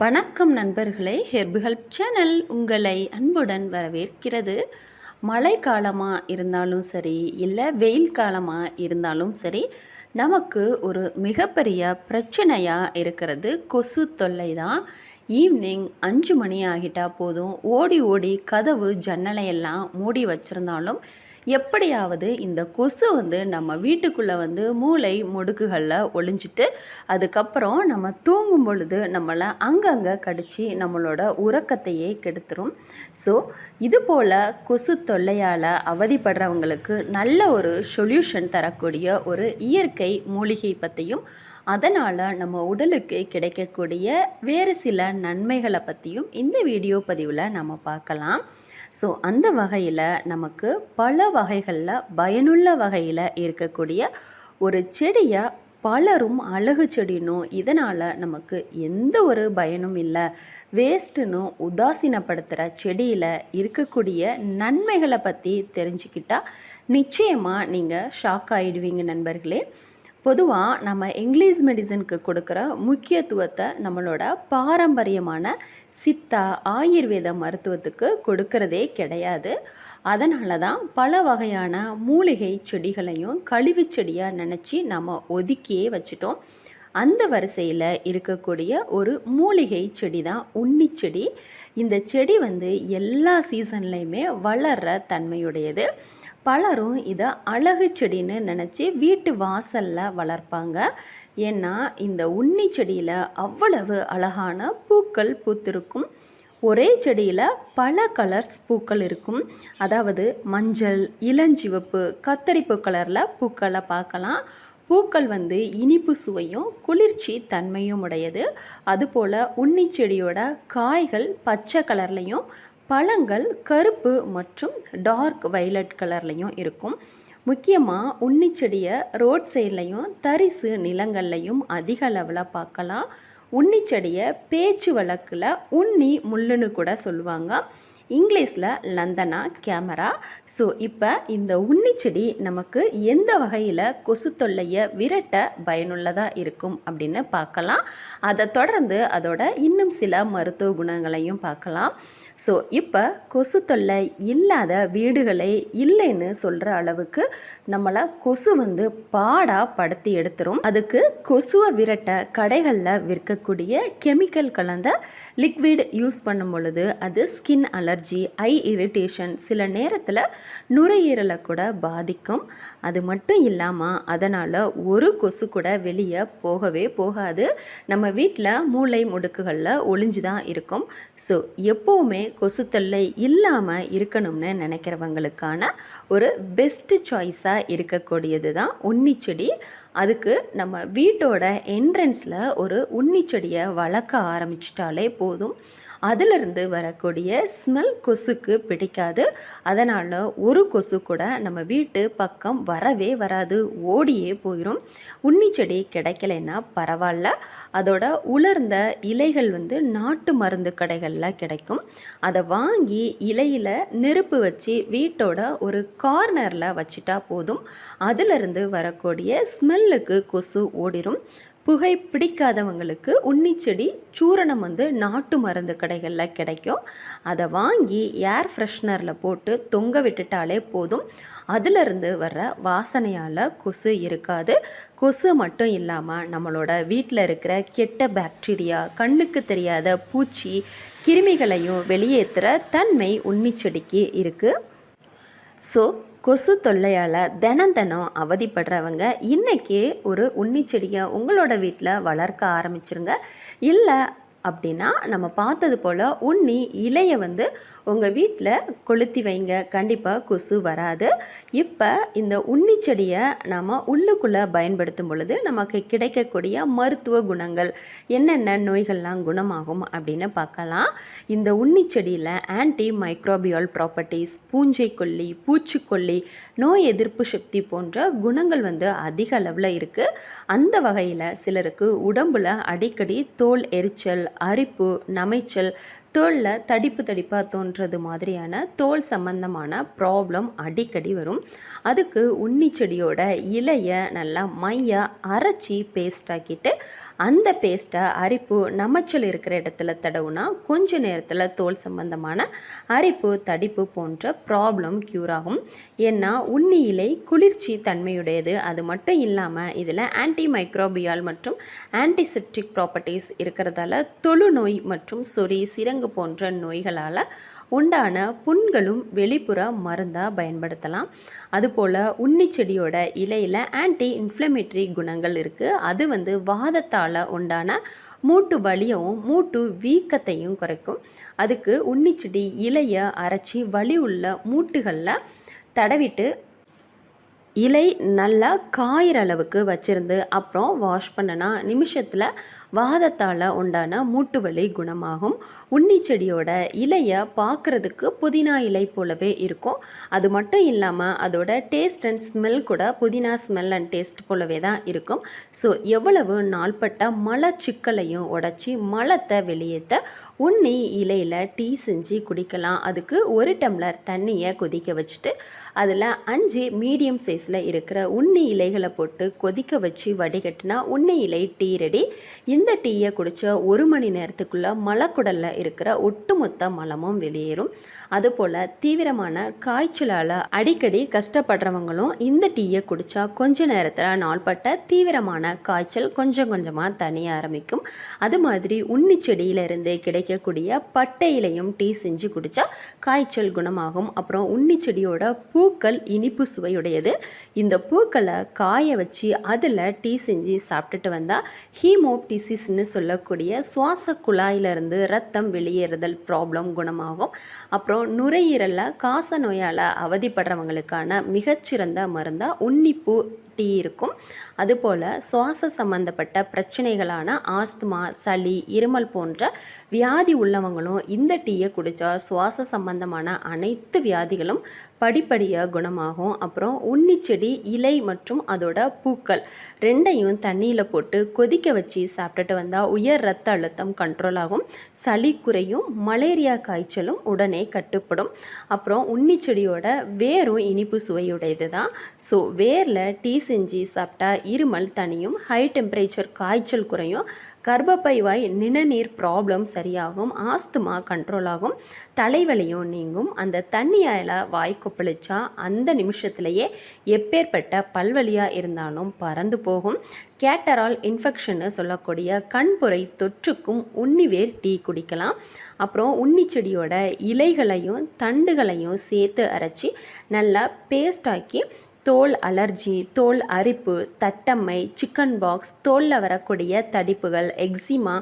வணக்கம் நண்பர்களே herb help channel உங்களை அன்புடன் வரவேற்கிறது. மழை காலமாக இருந்தாலும் சரி இல்லை வெயில் காலமாக இருந்தாலும் சரி நமக்கு ஒரு மிகப்பெரிய பிரச்சனையாக இருக்கிறது கொசு தொல்லை தான் ஈவினிங் அஞ்சு மணி ஆகிட்டால் போதும். ஓடி ஓடி கதவு ஜன்னலையெல்லாம் மூடி வச்சுருந்தாலும் எப்படியாவது இந்த கொசு வந்து நம்ம வீட்டுக்குள்ளே வந்து மூளை முடுக்குகளில் ஒளிஞ்சிட்டு அதுக்கப்புறம் நம்ம தூங்கும் பொழுது நம்மளை அங்கங்கே கடிச்சு நம்மளோட உறக்கத்தையே கெடுத்துரும். ஸோ இது போல் கொசு தொல்லையால் அவதிப்படுறவங்களுக்கு நல்ல ஒரு சொல்யூஷன் தரக்கூடிய ஒரு இயற்கை மூலிகை பற்றியும் அதனால் நம்ம உடலுக்கு கிடைக்கக்கூடிய வேறு சில நன்மைகளை பற்றியும் இந்த வீடியோ பதிவில் நம்ம பார்க்கலாம். ஸோ அந்த வகையில் நமக்கு பல வகைகளில் பயனுள்ள வகையில் இருக்கக்கூடிய ஒரு செடியை பலரும் அழகு செடினும் இதனால் நமக்கு எந்த ஒரு பயனும் இல்லை. வேஸ்ட்டுன்னு உதாசீனப்படுத்துகிற செடியில் இருக்கக்கூடிய நன்மைகளை பற்றி தெரிஞ்சுக்கிட்டால் நிச்சயமாக நீங்கள் ஷாக் ஆகிடுவீங்க நண்பர்களே. பொதுவாக நம்ம இங்கிலீஷ் மெடிசனுக்கு கொடுக்குற முக்கியத்துவத்தை நம்மளோட பாரம்பரியமான சித்தா ஆயுர்வேத மருத்துவத்துக்கு கொடுக்கறதே கிடையாது. அதனால தான் பல வகையான மூலிகை செடிகளையும் கழிவு செடியாக நினச்சி நம்ம ஒதுக்கியே வச்சுட்டோம். அந்த வரிசையில் இருக்கக்கூடிய ஒரு மூலிகை செடி தான் உன்னி செடி. இந்த செடி வந்து எல்லா சீசன்லேயுமே வளர்கிற தன்மையுடையது. பலரும் இதை அழகு செடின்னு நினச்சி வீட்டு வாசலில் வளர்ப்பாங்க. ஏன்னா இந்த உண்ணி செடியில் அவ்வளவு அழகான பூக்கள் பூத்திருக்கும். ஒரே செடியில் பல கலர்ஸ் பூக்கள் இருக்கும். அதாவது மஞ்சள் இளஞ்சிவப்பு கத்தரிப்பு கலரில் பூக்களை பார்க்கலாம். பூக்கள் வந்து இனிப்பு சுவையும் குளிர்ச்சி தன்மையும் உடையது. அதுபோல் உன்னி செடியோட காய்கள் பச்சை கலர்லையும் பழங்கள் கருப்பு மற்றும் டார்க் வைலட் கலர்லையும் இருக்கும். முக்கியமாக உன்னிச்செடியை ரோட் சைட்லையும் தரிசு நிலங்கள்லையும் அதிக அளவில் பார்க்கலாம். உன்னிச்செடியை பேச்சு வழக்கில் உன்னி முள்ளுன்னு கூட சொல்லுவாங்க. இங்கிலீஷில் லந்தனா கேமரா. ஸோ இப்போ இந்த உன்னிச்செடி நமக்கு எந்த வகையில் கொசு தொல்லையை விரட்ட பயனுள்ளதாக இருக்கும் அப்படின்னு பார்க்கலாம். அதை தொடர்ந்து அதோட இன்னும் சில மருத்துவ குணங்களையும் பார்க்கலாம். ஸோ இப்போ கொசு தொல்லை இல்லாத வீடுகளே இல்லைன்னு சொல்கிற அளவுக்கு நம்மளை கொசு வந்து பாடாக படுத்தி எடுத்துரும். அதுக்கு கொசுவை விரட்ட கடைகளில் விற்கக்கூடிய கெமிக்கல் கலந்த லிக்விட் யூஸ் பண்ணும் பொழுது அது ஸ்கின் அலர்ஜி ஐ இரிட்டேஷன் சில நேரத்தில் நுரையீரலை கூட பாதிக்கும். அது மட்டும் இல்லாமல் அதனால் ஒரு கொசு கூட வெளியே போகவே போகாது. நம்ம வீட்டில் மூளை முடுக்குகளில் ஒளிஞ்சு தான் இருக்கும். ஸோ எப்போவுமே கொசு தொல்லை இல்லாமல் இருக்கணும்னு நினைக்கிறவங்களுக்கான ஒரு பெஸ்ட்டு சாய்ஸாக இருக்கக்கூடியது தான் உன்னிச்செடி. அதுக்கு நம்ம வீட்டோட என்ட்ரன்ஸில் ஒரு உன்னிச்செடியை வளர்க்க ஆரம்பிச்சிட்டாலே போதும். அதிலிருந்து வரக்கூடிய ஸ்மெல் கொசுக்கு பிடிக்காது. அதனால் ஒரு கொசு கூட நம்ம வீட்டு பக்கம் வரவே வராது. ஓடியே போயிடும் உண்ணி செடி கிடைக்கலைன்னா பரவாயில்ல. அதோட உலர்ந்த இலைகள் வந்து நாட்டு மருந்து கடைகளில் கிடைக்கும். அதை வாங்கி இலையில் நெருப்பு வச்சு வீட்டோட ஒரு கார்னரில் வச்சுட்டா போதும். அதிலிருந்து வரக்கூடிய ஸ்மெல்லுக்கு கொசு ஓடிடும் புகை பிடிக்காதவங்களுக்கு உன்னிச்செடி சூரணம் வந்து நாட்டு மருந்து கடைகளில் கிடைக்கும். அதை வாங்கி ஏர் ஃப்ரெஷ்னரில் போட்டு தொங்க விட்டுட்டாலே போதும். அதிலிருந்து வர்ற வாசனையால் கொசு இருக்காது. கொசு மட்டும் இல்லாமல் நம்மளோட வீட்டில் இருக்கிற கெட்ட பாக்டீரியா கண்ணுக்கு தெரியாத பூச்சி கிருமிகளையும் வெளியேற்றுற தன்மை உன்னிச்செடிக்கு இருக்குது ஸோ கொசு தொல்லையால் தினம் தினம் அவதிப்படுறவங்க இன்றைக்கி ஒரு உண்ணி செடியை உங்களோட வீட்டில் வளர்க்க ஆரம்பிச்சிருங்க. இல்லை அப்படின்னா நம்ம பார்த்தது போல் உண்ணி இலையை வந்து உங்கள் வீட்டில் கொளுத்தி வைங்க. கண்டிப்பாக கொசு வராது. இப்போ இந்த உண்ணி செடியை நாம் உள்ளுக்குள்ளே பயன்படுத்தும் பொழுது நமக்கு கிடைக்கக்கூடிய மருத்துவ குணங்கள் என்னென்ன நோய்கள்லாம் குணமாகும் அப்படின்னு பார்க்கலாம். இந்த உண்ணி செடியில் ஆன்டி மைக்ரோபியல் ப்ராப்பர்ட்டிஸ் பூஞ்சை கொல்லி பூச்சிக்கொல்லி நோய் எதிர்ப்பு சக்தி போன்ற குணங்கள் வந்து அதிக அளவில் இருக்குது அந்த வகையில் சிலருக்கு உடம்பில் அடிக்கடி தோல் எரிச்சல் அரிப்பு நமைச்சல் தோலில் தடிப்பு தடிப்பாக தோன்றது மாதிரியான தோல் சம்பந்தமான ப்ராப்ளம் அடிக்கடி வரும். அதுக்கு உன்னி செடியோட இலையை நல்லா மையாக அரைச்சி பேஸ்ட் ஆக்கிட்டு அந்த பேஸ்ட்டை அரிப்பு நமச்சல் இருக்கிற இடத்துல தடவுனா கொஞ்ச நேரத்தில் தோல் சம்பந்தமான அரிப்பு தடிப்பு போன்ற ப்ராப்ளம் க்யூர் ஆகும். ஏன்னா உண்ணி இலை குளிர்ச்சி தன்மையுடையது. அது மட்டும் இல்லாமல் இதில் ஆன்டி மைக்ரோபியால் மற்றும் ஆன்டிசெப்டிக் ப்ராப்பர்ட்டிஸ் இருக்கிறதால தொழுநோய் மற்றும் சொறி சிரங்கு போன்ற நோய்களால் உண்டான புண்களும் வெளிப்புற மருந்தாக பயன்படுத்தலாம். அதுபோல் உன்னி செடியோட இலையில் ஆன்டி இன்ஃப்ளமேட்டரி குணங்கள் இருக்குது அது வந்து வாதத்தால் உண்டான மூட்டு வலியவும் மூட்டு வீக்கத்தையும் குறைக்கும். அதுக்கு உன்னிச்செடி இலையை அரைச்சி வலி உள்ள மூட்டுகளில் தடவிட்டு இலை நல்லா காயிற அளவுக்கு வச்சுருந்து அப்புறம் வாஷ் பண்ணனா நிமிஷத்தில் வாதத்தால் உண்டான மூட்டு வலி குணமாகும். உன்னி செடியோட இலையை பார்க்குறதுக்கு புதினா இலை போலவே இருக்கும். அது மட்டும் இல்லாமல் அதோட டேஸ்ட் அண்ட் ஸ்மெல் கூட புதினா ஸ்மெல் அண்ட் டேஸ்ட் போலவே தான் இருக்கும். ஸோ எவ்வளவு நாள்பட்ட மலச்சிக்கலையும் உடச்சி மலத்தை வெளியேற்ற உண்ணி இலையில் டீ செஞ்சு குடிக்கலாம். அதுக்கு ஒரு டம்ளர் தண்ணியை கொதிக்க வச்சுட்டு அதில் அஞ்சு மீடியம் சைஸில் இருக்கிற உண்ணி இலைகளை போட்டு கொதிக்க வச்சு வடிகட்டினா உண்ணி இலை டீ ரெடி இந்த இந்த டீயை குடித்த ஒரு மணி நேரத்துக்குள்ளே மலக்குடலில் இருக்கிற ஒட்டுமொத்த மலமும் வெளியேறும். அதுபோல் தீவிரமான காய்ச்சலால் அடிக்கடி கஷ்டப்படுறவங்களும் இந்த டீயை குடித்தா கொஞ்ச நேரத்தில் நாள்பட்ட தீவிரமான காய்ச்சல் கொஞ்சம் கொஞ்சமாக தனிய ஆரம்பிக்கும். அது மாதிரி உண்ணி செடியிலிருந்து கிடைக்கக்கூடிய பட்டையிலையும் டீ செஞ்சு குடித்தா காய்ச்சல் குணமாகும். அப்புறம் உண்ணி செடியோட பூக்கள் இனிப்பு சுவையுடையது. இந்த பூக்களை காய வச்சு அதில் டீ செஞ்சு சாப்பிட்டுட்டு வந்தால் ஹீமோப்டிசிஸ்னு சொல்லக்கூடிய சுவாச குழாயிலிருந்து ரத்தம் வெளியேறுதல் ப்ராப்ளம் குணமாகும். அப்புறம் நுரையீரலில் காச நோயால் அவதிப்படுறவங்களுக்கான மிகச்சிறந்த மருந்தாக உன்னிப்பூ டீ இருக்கும். அதுபோல் சுவாச சம்பந்தப்பட்ட பிரச்சனைகளான ஆஸ்துமா சளி இருமல் போன்ற வியாதி உள்ளவங்களும் இந்த டீயை குடித்தா சுவாச சம்பந்தமான அனைத்து வியாதிகளும் படிப்படியாக குணமாகும். அப்புறம் உன்னிச்செடி இலை மற்றும் அதோட பூக்கள் ரெண்டையும் தண்ணியில் போட்டு கொதிக்க வச்சு சாப்பிட்டுட்டு வந்தால் உயர் ரத்த அழுத்தம் கண்ட்ரோல் ஆகும். சளி குறையும் மலேரியா காய்ச்சலும் உடனே கட்டுப்படும். அப்புறம் உன்னிச்செடியோட வேரும் இனிப்பு சுவையுடையது தான் ஸோ வேரில் டீ செஞ்சு சாப்பிட்டா இருமல் தனியும் ஹை டெம்பரேச்சர் காய்ச்சல் குறையும் கர்ப்பப்பைவாய் நிணநீர் ப்ராப்ளம் சரியாகும் ஆஸ்துமா கண்ட்ரோல் ஆகும் தலைவலியும் நீங்கும். அந்த தண்ணியால் வாய் கொப்பளிச்சா அந்த நிமிஷத்துலேயே எப்பேற்பட்ட பல்வலியாக இருந்தாலும் பறந்து போகும். கேட்டரால் இன்ஃபெக்ஷன்னு சொல்லக்கூடிய கண்புரை தொற்றுக்கும் உன்னிவேர் டீ குடிக்கலாம். அப்புறம் உன்னி செடியோட இலைகளையும் தண்டுகளையும் சேர்த்து அரைச்சி நல்லா பேஸ்டாக்கி தோல் அலர்ஜி தோல் அரிப்பு தட்டம்மை சிக்கன் பாக்ஸ் தோலில் வரக்கூடிய தடிப்புகள் எக்ஸிமா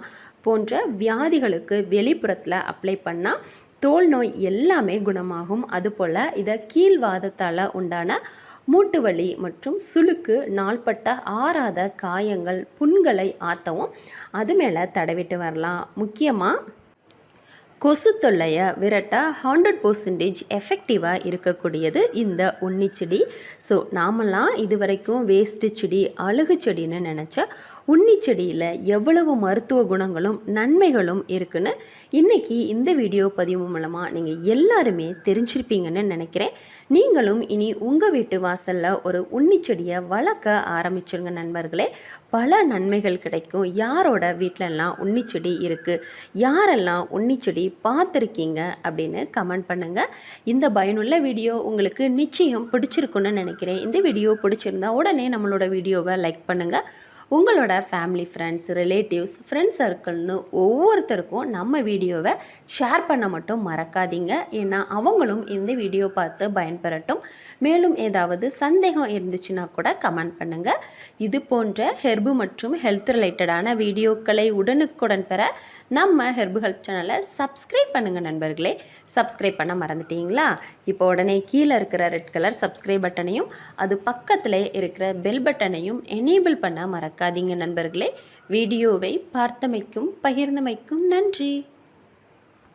போன்ற வியாதிகளுக்கு வெளிப்புறத்தில் அப்ளை பண்ணால் தோல் நோய் எல்லாமே குணமாகும். அதுபோல் இதை கீழ்வாதத்தால் உண்டான மூட்டு வலி மற்றும் சுளுக்கு நாள்பட்ட ஆறாத காயங்கள் புண்களை ஆற்றவும் அது மேலே தடவிட்டு வரலாம். முக்கியமாக கொசு தொல்லையை விரட்ட ஹண்ட்ரட் பர்சன்டேஜ் எஃபெக்டிவாக இருக்கக்கூடியது இந்த உண்ணி செடி ஸோ நாமெல்லாம் இது வரைக்கும் வேஸ்ட்டு செடி அழுகு செடின்னு நினச்ச உன்னி செடியில் எவ்வளவு மருத்துவ குணங்களும் நன்மைகளும் இருக்குன்னு இன்றைக்கி இந்த வீடியோ பதிவு மூலமாக நீங்கள் எல்லாருமே தெரிஞ்சிருப்பீங்கன்னு நினைக்கிறேன். நீங்களும் இனி உங்கள் வீட்டு வாசலில் ஒரு உன்னிச்செடியை செடியை வளர்க்க ஆரம்பிச்சிருங்க நண்பர்களே. பல நன்மைகள் கிடைக்கும். யாரோட வீட்டிலலாம் உன்னிச்செடி செடி இருக்குது யாரெல்லாம் உன்னிச்செடி செடி பார்த்துருக்கீங்க அப்படின்னு கமெண்ட் பண்ணுங்கள் இந்த பயனுள்ள வீடியோ உங்களுக்கு நிச்சயம் பிடிச்சிருக்குன்னு நினைக்கிறேன். இந்த வீடியோ பிடிச்சிருந்தா உடனே நம்மளோட வீடியோவை லைக் பண்ணுங்கள் உங்களோட ஃபேமிலி ஃப்ரெண்ட்ஸ் ரிலேட்டிவ்ஸ் ஃப்ரெண்ட்ஸ் சர்க்கிள்னு ஒவ்வொருத்தருக்கும் நம்ம வீடியோவை ஷேர் பண்ண மட்டும் மறக்காதீங்க. ஏன்னா அவங்களும் இந்த வீடியோ பார்த்து பயன்பெறட்டும். மேலும் ஏதாவது சந்தேகம் இருந்துச்சுன்னா கூட கமெண்ட் பண்ணுங்கள் இது போன்ற ஹெர்பு மற்றும் ஹெல்த் ரிலேட்டடான வீடியோக்களை உடனுக்குடன் பெற நம்ம ஹெர்பு ஹெல்ப் சேனலை சப்ஸ்கிரைப் பண்ணுங்கள் நண்பர்களே. சப்ஸ்கிரைப் பண்ண மறந்துட்டீங்களா? இப்போ உடனே கீழே இருக்கிற ரெட் கலர் சப்ஸ்கிரைப் பட்டனையும் அது பக்கத்தில் இருக்கிற பெல் பட்டனையும் எனேபிள் பண்ண மறக்காதீங்க நண்பர்களே. வீடியோவை பார்த்தமைக்கும் பகிர்ந்தமைக்கும் நன்றி.